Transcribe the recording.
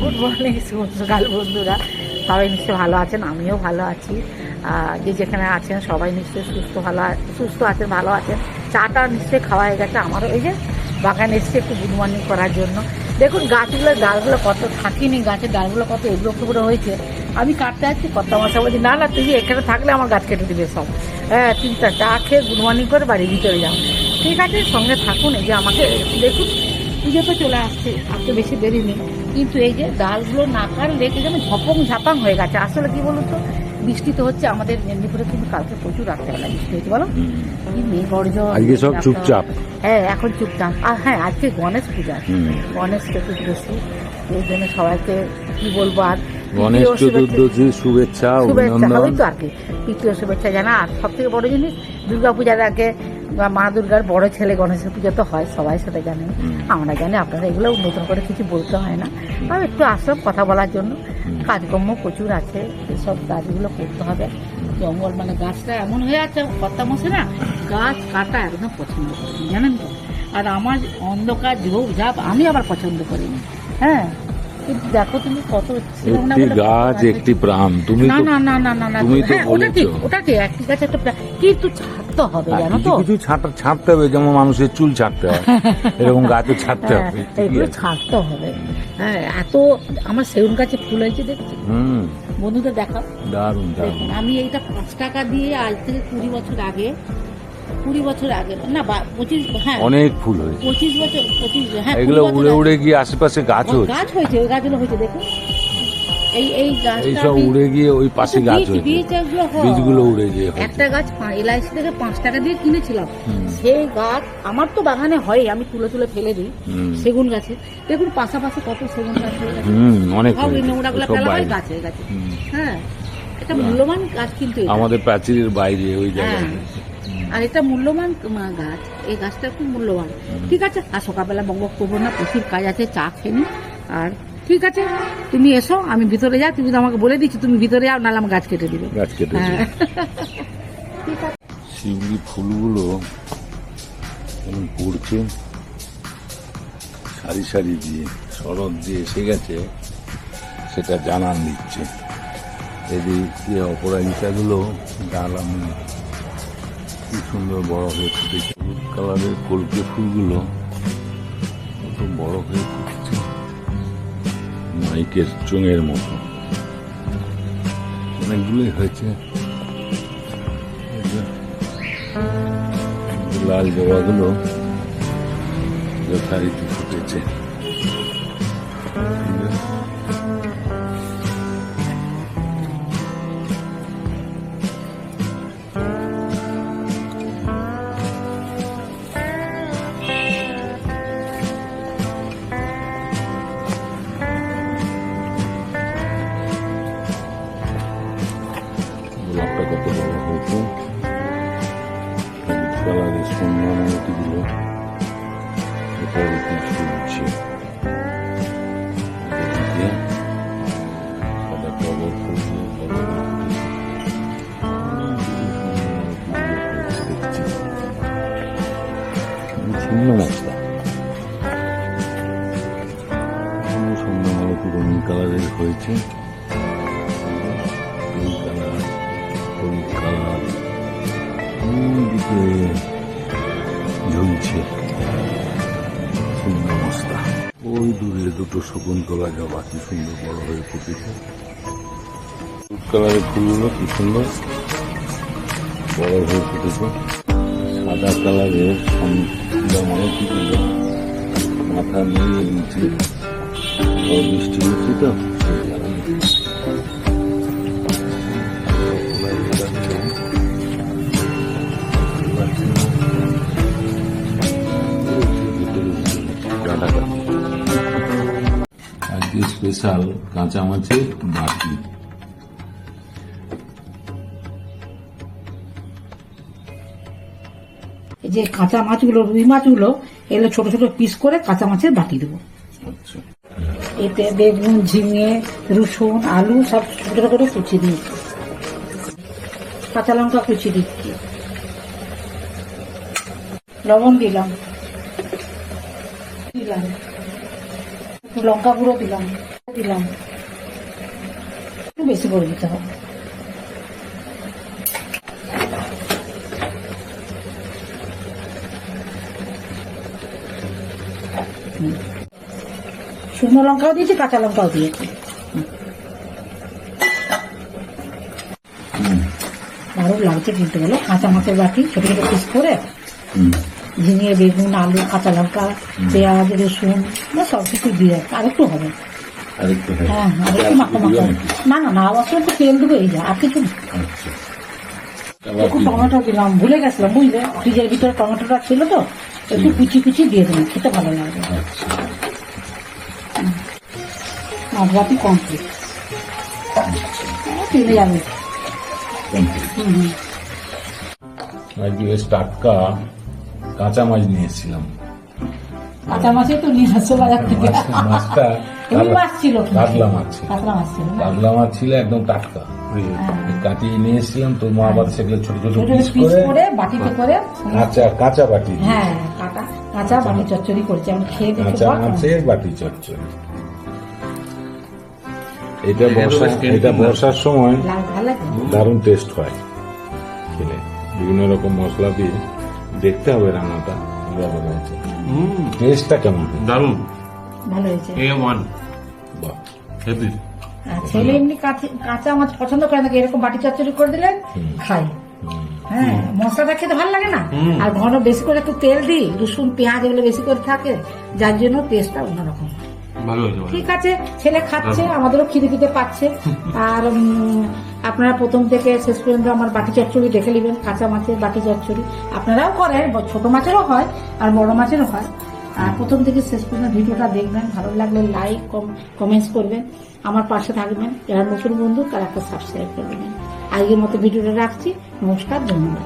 Good morning সকাল বন্ধুরা। সবাই নিশ্চয়ই ভালো আছেন, আমিও ভালো আছি। যে যেখানে আছেন, সবাই নিশ্চয়ই সুস্থ ভালো সুস্থ আছেন, ভালো আছেন। চাটা নিশ্চয়ই খাওয়া হয়ে গেছে আমারও। এই যে বাগানে এসছে একটু গুড মর্নিং করার জন্য। দেখুন গাছগুলোর ডালগুলো কত থাকিনি, গাছের ডালগুলো কত এবড়ো খেবড়ো হয়েছে। আমি কাটতে আছি কত মশা বলছি, না না, তুই এখানে থাকলে আমার গাছ কেটে দিবে সব। হ্যাঁ তিনটা চা খেয়ে গুড মর্নিং করে বাড়ির ভিতরে যাও। ঠিক আছে, সঙ্গে থাকুন, এই যে আমাকে, দেখুন, পুজো তো চলে আসছে আর তো বেশি দেরি নেই। কিন্তু এই যে ডালগুলো না কাটলে যেন ঝপং ঝাপাং হয়ে গেছে। আসলে কি বলুন তো বৃষ্টি তো হচ্ছে আমাদের মেদিনীপুরে কিন্তু কালকে প্রচুর রাত্রেবেলা বৃষ্টি হয়েছে বলো? গর্জন আজকে সব চুপচাপ। হ্যাঁ এখন চুপচাপ। আর হ্যাঁ আজকে গণেশ পূজা গণেশ চতুর্দশী এই জন্য সবাইকে কি বলব আর গণেশ শুভেচ্ছা- চতুর্দশী শুভেচ্ছা শুভেচ্ছা ওই তো আর কি। তৃতীয় শুভেচ্ছা জানা। আর সব থেকে বড় জিনিস দুর্গা পূজার আগে মা দুর্গার বড় ছেলে গণেশের পুজো তো হয় সবাই সেটা জানেন হুম। আমরা জানি আপনারা এগুলো নতুন করে কিছু বলতে হয় না। আর একটু আসলাম কথা বলার জন্য। কাজকর্ম প্রচুর আছে এসব কাজগুলো করতে হবে। জঙ্গল মানে গাছটা এমন হয়ে আছে কর্তা মশে না গাছ কাটা একদম পছন্দ করি জানেন তো? আর আমার অন্ধকার ঝোপ ঝাপ আমি আবার পছন্দ করি না হ্যাঁ দেখো তুমি কত একটি গাছ একটি প্রাণ তুমি না না না না না তুমি তো হ্যাঁ, ওটা বলেছ। ঠিক ওটা ঠিক একটি গাছ একটা কিন্তু ছাড়তে হবে জানো তো? কিছু ছাঁটা ছাঁটতে হবে যেমন মানুষের চুল ছাড়তে হয় এরকম গাছও ছাড়তে হ্যাঁ, হবে এগুলো। ছাড়তে হবে। হ্যাঁ এত আমার সেগুন গাছে ফুল হয়েছে দেখছি। হুম। বন্ধুদের দেখা দারুণ দারুণ। দেখুন আমি এইটা পাঁচ টাকা দিয়ে আজ থেকে কুড়ি বছর আগে কুড়ি বছর আগে না বা- পঁচিশ হ্যাঁ। অনেক ফুল হয়েছে। পঁচিশ বছর পঁচিশ হ্যাঁ এগুলো উড়ে উড়ে গিয়ে আশেপাশে গাছ হচ্ছে। গাছ হয়েছে ওই গাছগুলো হয়েছে দেখুন। এই এই গাছটা উড়ে গিয়ে ওই পাশে গাছ বীজ- হয়েছে হয়। বীজগুলো উড়ে গিয়ে একটা গাছ এলআইসি থেকে পাঁচ টাকা দিয়ে কিনেছিলাম। সেই গাছ আমার তো বাগানে হয় আমি তুলে তুলে ফেলে দিই। সেগুন গাছে। দেখুন পাশাপাশি কত সেগুন গাছ হয়ে গেছে। অনেক। নোংরাগুলো ফেলা হয়। গাছ হয়ে গেছে হ্যাঁ এটা মূল্যবান গাছ কিন্তু আমাদের প্রাচীরের বাইরে ওই জায়গায় হ্যাঁ। আর এটা মূল্যবান গাছ এই গাছটা খুব মূল্যবান। ঠিক আছে আর সকালবেলা বঙ্গ করব না প্রচুর কাজ আছে চা খেয়ে। আর ঠিক আছে? তুমি এসো আমি ভিতরে যাও তুমি তো আমাকে বলে দিচ্ছি তুমি ভিতরে যাও নাহলে আমার গাছ কেটে দিবে। গাছ কেটে হ্যাঁ। শিউলি ফুলগুলো পড়ছে সারি সারি দিয়ে শরৎ দিয়ে এসে গেছে সেটা জানান দিচ্ছে। এদিকে অপরাজিতাগুলো ডাল আমি কি সুন্দর বড় হয়ে ফুটেছে হলুদ কালারের কলকে ফুলগুলো কত বড় হয়ে মাইকের চোঙের মতো। অনেকগুলোই হয়েছে। লাল জবাগুলো যথারীতি ফুটেছে। গোলাপটা কত বড় হয়েছে হলুদ কালারের সন্ধ্যামতিগুলো যথারীতি ঝুলছে এদিকে সাদা টগর কালার ওইদিকে ঝুলছে সুন্দর মশলা ওই দূরে দুটো শকুন্তলা জবা কি সুন্দর বড় হয়ে ফুটেছে। হলুদ কালারের ফুলগুলো কি সুন্দর? বড় হয়ে ফুটেছে। সাদা কালারের সন্ধ্যামালতিগুলো মাথা নিয়ে নিচে। বৃষ্টি হচ্ছে তো? আজকে স্পেশাল কাঁচা মাছের বাটি। এই যে কাঁচা মাছগুলো রুই মাছগুলো এগুলো ছোট ছোট পিস করে কাঁচা মাছের বাটি দেবো। আচ্ছা। এতে বেগুন ঝিঙে রসুন আলু সব ছোট ছোট করে কুচি দিয়েছি কাঁচা লঙ্কা কুচি দিচ্ছি। লবণ দিলাম। দিলাম লঙ্কা গুঁড়ো দিলাম দিলাম। একটু বেশি করে দিতে হবে। শুকনো লঙ্কাও দিয়েছি কাঁচা লঙ্কাও দিয়েছি। হুম, দারুণ লাগছে কিন্তু বলো কাঁচা মাছের বাটি ছোট ছোট পিস করে। ঝিঙে বেগুন আলু কাঁচা লঙ্কা পেঁয়াজ রসুন সব কিছু দিয়ে আরেকটু হবে। হয়। আরেকটু মাখা মাখা। না না না অবশ্য একটু তেল দেবো এই যা আর কিছু না। আচ্ছা। একটু টমেটো দিলাম ভুলে গেছিলাম বুঝলে? ফ্রিজের ভিতরে টমেটোটা ছিল তো একটু কুচি কুচি দিয়ে দিলাম খেতে ভালো লাগবে। আচ্ছা। মাঝরাতি কমপ্লিট চলে যাবে। হুম, হুম। আজকে টাটকা। কাঁচা মাছ নিয়ে এসেছিলাম কাঁচা মাছে তো নিয়ে আসো বাজার থেকে। মাছটা মাছ ছিল কাতলা মাছ কাতলা মাছ ছিল কাতলা মাছ ছিল একদম টাটকা। কাটিয়ে নিয়ে এসেছিলাম তোর মা আবার সেগুলো ছোট ছোট ছোট পিস পিস করে করে বাটিতে করে কাঁচা কাঁচা বাটি। হ্যাঁ কাঁচা কাঁচা বাটি চচ্চড়ি করছি আমি খেয়ে কাঁচা মাছের বাটি চচ্চড়ি। এটা বর্ষা এটা বর্ষার সময় দারুণ টেস্ট হয় খেলে। বিভিন্ন রকম মশলা দিয়ে দেখতে হবে রান্নাটা। কীভাবে হয়েছে টেস্টটা কেমন? হয় দারুণ ভালো হয়েছে। এ ওয়ান বাহ। হেভি। ছেলে এমনি কাঁচা- কাঁচা মাছ পছন্দ করে না এরকম বাটি চচ্চড়ি করে দিলে খাই। হ্যাঁ মশলাটা খেতে ভালো লাগে না? আর ঘন বেশি করে একটু তেল দিই রসুন পেঁয়াজ এগুলো বেশি করে থাকে যার জন্য টেস্টটা অন্যরকম। ভালো ঠিক আছে ছেলে খাচ্ছে আমাদেরও খিদে খিদে পাচ্ছে। আর আপনারা প্রথম থেকে শেষ পর্যন্ত আমার বাকি চচ্চড়ি দেখে নেবেন, কাঁচা মাছের বাকি চচ্চড়ি। আপনারাও করেন ছোট মাছেরও হয় আর বড় মাছেরও হয়। আর প্রথম থেকে শেষ পর্যন্ত ভিডিওটা দেখবেন, ভালো লাগলে লাইক কমেন্টস করবেন। আমার পাশে থাকবেন, যারা নতুন বন্ধু, তারা একটা সাবস্ক্রাইব করবেন আজকের মতো ভিডিওটা রাখছি, নমস্কার, ধন্যবাদ।